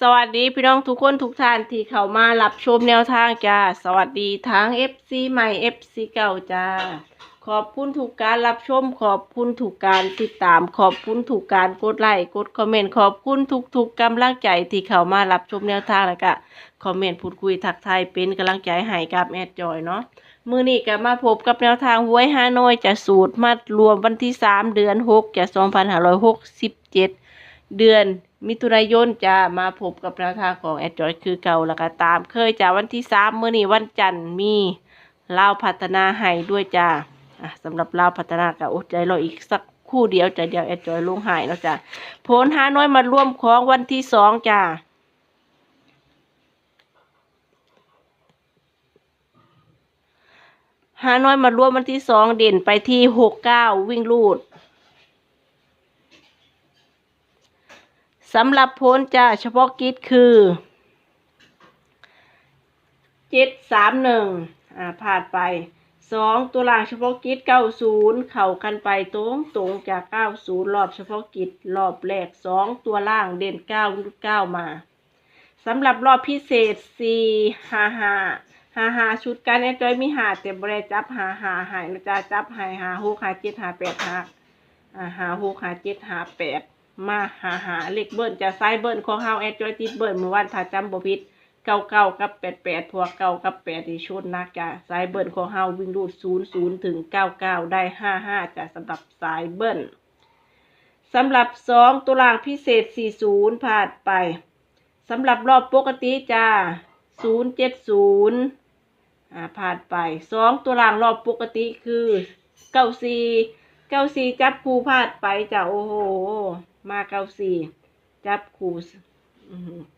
สวัสดีพี่น้องทุกคนทุกท่านที่เข้ามารับชมแนวทางจ้า สวัสดีทั้ง FC ใหม่ FC เก่าจ้า ขอบคุณทุกการรับชม ขอบคุณทุกการติดตาม ขอบคุณทุกการกดไลค์กดคอมเมนต์ขอบคุณทุกๆกำลังใจที่เข้ามารับชมแนวทางแล้วก็คอมเมนต์พูดคุยทักทายเป็นกำลังใจให้กับแอดจอยเนาะมือนี้ก็มาพบกับแนวทางหวยฮานอยจะสูตรมัดรวมวันที่ 3 เดือน6จะ2567 เดือน มิถุนายนจะมาพบกับแนวทางของแอดจอยคือเก่าแล้วก็ตาม เคยจ้าวันที่สามเมื้อนี้วันจันทร์มีลาวพัฒนาให้ด้วยจ้าสำหรับลาวพัฒนาก็อดใจรออีกสักคู่เดียวจะเดียวแอดจอยลงหายแล้วจ้าผลหาน้อยมาร่วมของวันที่สองจ้าหาน้อยมาร่วมวันที่สองเด่นไปที่หกเก้าวิ่งลูด สำหรับพ้นจะเฉพาะกิจคือเจ็ดสามหนึ่งอ่าผ่านไปสองตัวล่างเฉพาะกิจเก้าศูนย์เข่ากันไปตรงตรงจากเก้าศูนย์รอบเฉพาะกิจรอบแรกสองตัวล่างเด่นเก้าเก้ามาสำหรับรอบพิเศษสี่ห้าห้าหาหาชุดการแอดจอยมีหาแต่บริจับหาหาหายนะจ๊ะจับหายหาหกหาเจ็ดหาแปดหาอ่าหาหกหาเจ็ดหาแปด มาหาหาเลขเบิ้ลจะไซเบิ้ลของเฮาแอดจอยติดเบิ้ลเมื่อวานถ้าจำบ่ผิดเก้าเก้ากับแปดแปดพวกเก้ากับแปดที่ชนนักจ้ะสายเบิ้ลของเฮาวิ่งรูดศูนย์ศูนย์ถึงเก้าเก้าได้ห้าห้าจ้ะสำหรับสายเบิ้ลสำหรับสองตัวรางพิเศษสี่ศูนย์ผ่านไปสำหรับรอบปกติจ้าศูนย์เจ็ดศูนย์อ่าผ่านไปสองตัวรางรอบปกติคือเก้าสี่ เก้าสี่จับคู่พลาดไปจ้ะโอ้โห มาเก้าสี่จับคู่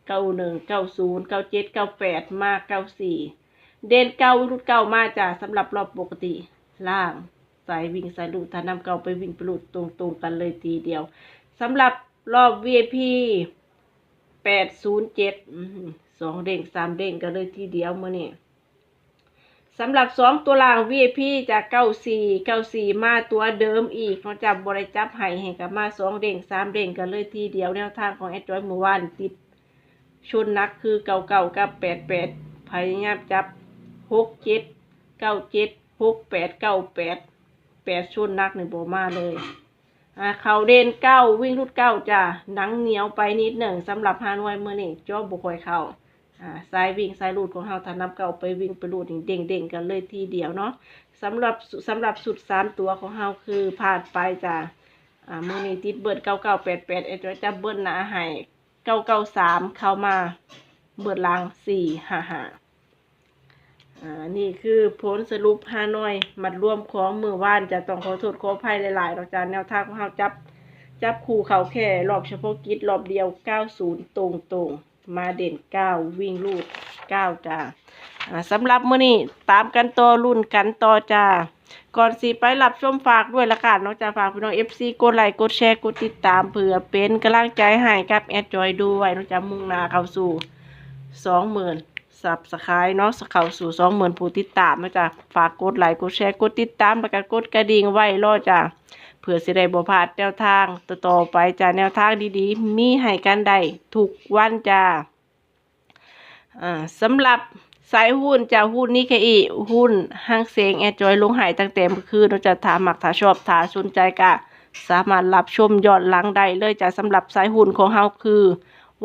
เก้าหนึ่งเก้าศูนย์เก้าเจ็ดเก้าแปดมาเก้าสี่เด่นเก้ารุดเก้ามาจ้ะสำหรับรอบปกติล่างสายวิ่งสายลูดถ้านำเก้าไปวิ่งไปลูดตรงๆกันเลยทีเดียวสำหรับรอบ VIP แปดศูนย์เจ็ดสองเด้งสามเด้งกันเลยทีเดียวเมื่อนี่ สำหรับสองตัวล่าง VIP จากเก้าสี่เก้าสี่มาตัวเดิมอีกเขาจับบริจับไห้ให้กับมาสองเด้งสามเด้งกันเลยทีเดียวแนวทางของแอดจอยเมื่อวานติดชนนักคือเก่าเก่ากับแปดแปดพยายามจับหกเจ็ดเก้าเจ็ดหกแปดเก้าแปดแปดชนนักหนึ่งโบมาเลยอ่าเขาเด่นเก้าวิ่งรุดเก้าจ้ะหนังเหนียวไปนิดหนึ่งสำหรับฮานอยเมื่อนี่จอบุคอยเขา อ่าสายวิ่งสายรูดของเราถ้านำเก่าไปวิ่งไปรูดนี่เด้งเด้งๆกันเลยทีเดียวเนาะสำหรับสำหรับสุดสามตัวของเราคือผ่านไปจ้ะอ่ามือนี้ติดเบิร์ดเก้าเก้าแปดแปดเอ็ดจะเบิร์ดหนาให้เก้าเก้าสามเข้ามาเบิร์ดลางสี่ห้าห้าอ่านี่คือผลสรุปฮานอยมัดรวมของมือว่านจะต้องขอโทษขออภัยหลายๆเราจะแนวทางของเราจับจับคู่เขาแค่รอบเฉพาะกิจรอบเดียว 90 ตรงตรง มาเด่นเก้าวิ่งลูดเก้าจ้าสำหรับมื้อนี้ตามกันต่อรุ่นกันต่อจ้าก่อนสีไปรับชมฝากด้วยละกันนอกจ้าฝากพี่น้อง FC กดไลค์กดแชร์กดติดตามเผื่อเป็นกำลังใจให้กับแอดจอยด้วยนอกจ้ามุ่งนาเข้าสู่สองหมื่น สับสไครเนาะเข้าสู่20,000ผู้ติดตามเนาะจ้าฝากกดไลค์กดแชร์กดติดตามแล้วก็กดกระดิ่งไว้รอจ้าเพื่อสิได้บ่พลาดแนวทางต่อไปจ้าแนวทางดีๆ มีให้กันได้ทุกวันจ้าอ่าสำหรับสายหุ้นจ้าหุ้นนี้แค่อีหุ้นห้างเสียงแอดจอยลงหายตั้งแต่เมื่อคืนเราจะถามหมักถ้าชอบถ้าสนใจก็สามารถรับชมย้อนหลังได้เลยจ้าสำหรับสายหุ้นของเฮาคือ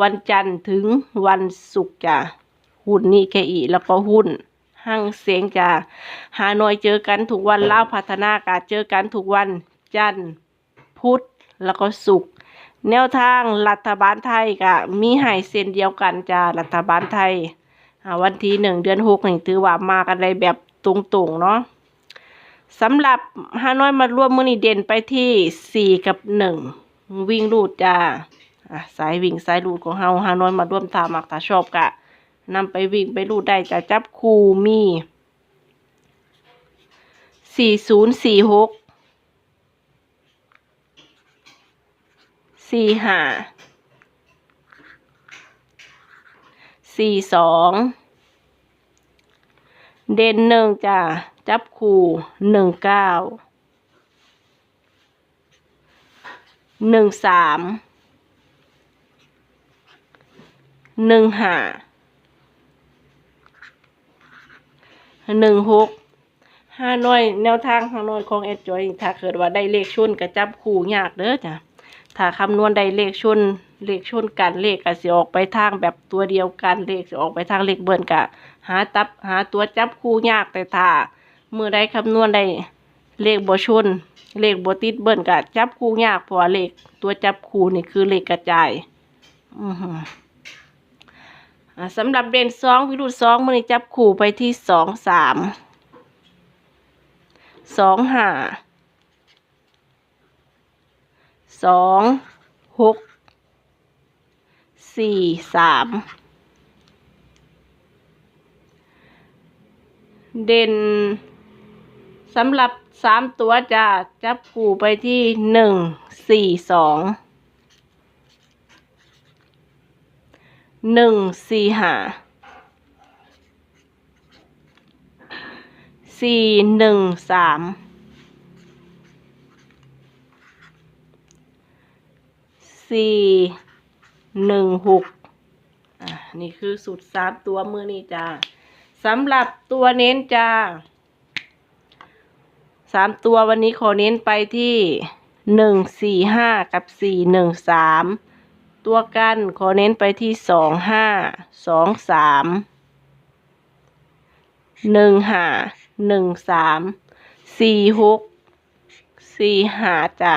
วันจันทร์ถึงวันศุกร์จ้า หุ้นนี้แค่อีแล้วก็หุ้นห้างเสียงจ้าหาหน่วยเจอกันทุกวันเล่าพัฒนากาเจอกันทุกวันจันทร์พุธแล้วก็ศุกร์แนวทางรัฐบาลไทยก็มีให้เส้นเดียวกันจ้ารัฐบาลไทยวันที่หนึ่งเดือนหกนี่ถือว่ามากันได้แบบตรงๆเนาะสำหรับฮานอยมาร่วมมือนี่เด่นไปที่สี่กับหนึ่งวิ่งรูดจ้าสายวิ่งสายรูดของเฮาฮานอยมาร่วมทามักถ้าชอบกะ นำไปวิ่งไปรูดได้จะจับคูมี สี่ศูนย์สี่หก สี่ห้า สี่สอง เด่นหนึ่งจ้ะจับคู่หนึ่งเก้า หนึ่งสาม หนึ่งห้า หนึ่งหกห้าน้อย แนวทางห้าน้อยของแอดจอยถ้าเกิดว่าได้เลขชุนก็จับคู่ยากเด้อจ้ะถ้าคำนวณได้เลขชุนเลขชุนกันเลขก็สิออกไปทางแบบตัวเดียวกันเลขสิออกไปทางเลขเบิ้ลกะหาตับหาตัวจับคู่ยากแต่ถ้าเมื่อได้คำนวณได้เลขบ่ชน เลขบติดเบิ้ลกะจับคู่ยากเพราะเลขตัวจับคู่นี่คือเลขกระจาย อือ สำหรับเด่นสองวิรุธสองมือนี้จับคู่ไปที่สองสามสองห้าสองหกสี่สามเด่นสำหรับสามตัวจะจับคู่ไปที่หนึ่งสี่สอง หนึ่งสี่ห้าสี่หนึ่งสามสี่หนึ่งหกอะนี่คือสูตรสามตัวมือนี้จ้าสำหรับตัวเน้นจ้าสามตัววันนี้ขอเน้นไปที่หนึ่งสี่ห้ากับสี่หนึ่งสาม ตัวกันขอเน้นไปที่สองห้าสองสามหนึ่งห้าหนึ่งสามสี่หกสี่ห้าจ้ะ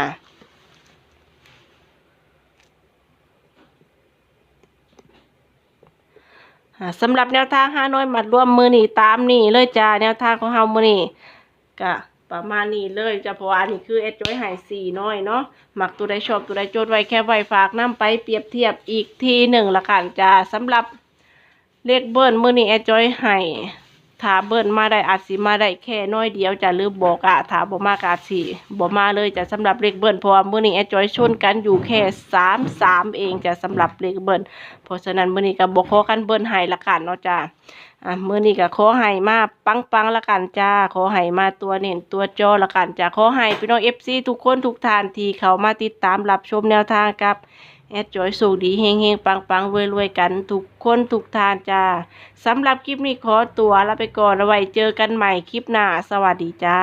อ่าสำหรับแนวทางห้าน้อยมัดรวมมือนี่ตามนี่เลยจ้าแนวทางของเฮามือนี่ก็ ประมาณนี้เลยจะเพราะว่าอันนี้คือเอดจอยหายสี่น้อยเนาะหมักตัวใดชอบตัวใดโจทย์ไว้แค่ไว้ฝากน้ำไปเปรียบเทียบอีกทีหนึ่งละกันจ้าสำหรับเลขเบิ้ลมือนี้แอดจอยหาย ถ้าเบิ้ลมาได้อาจสิมาได้แค่น้อยเดียวจะหรือบอกอะถ้าบ่มากอาจสิบ่มาเลยจะสำหรับเลขเบิ้ลเพราะว่ามือนี้แอดจอยชนกันอยู่แค่สามสามเองจะสำหรับเลขเบิ้ลเพราะฉะนั้นมือนี้ก็บอกขอกันเบิ้ลให้ละกันเนาะจ้าอะมื้อนี้ก็ขอให้มาปังๆละกันจ้าขอให้มาตัวเน้นตัวจอละกันจ้าขอให้พี่น้อง FC ทุกคนทุกท่านที่เขามาติดตามรับชมแนวทางกับ แอดจอยสูดีเฮงเฮงปังปังรวยรวยกัน ทุกคนทุกทานจ้าสำหรับคลิปนี้ขอตัวลาไปก่อนเอาไว้เจอกันใหม่คลิปหน้า สวัสดีจ้า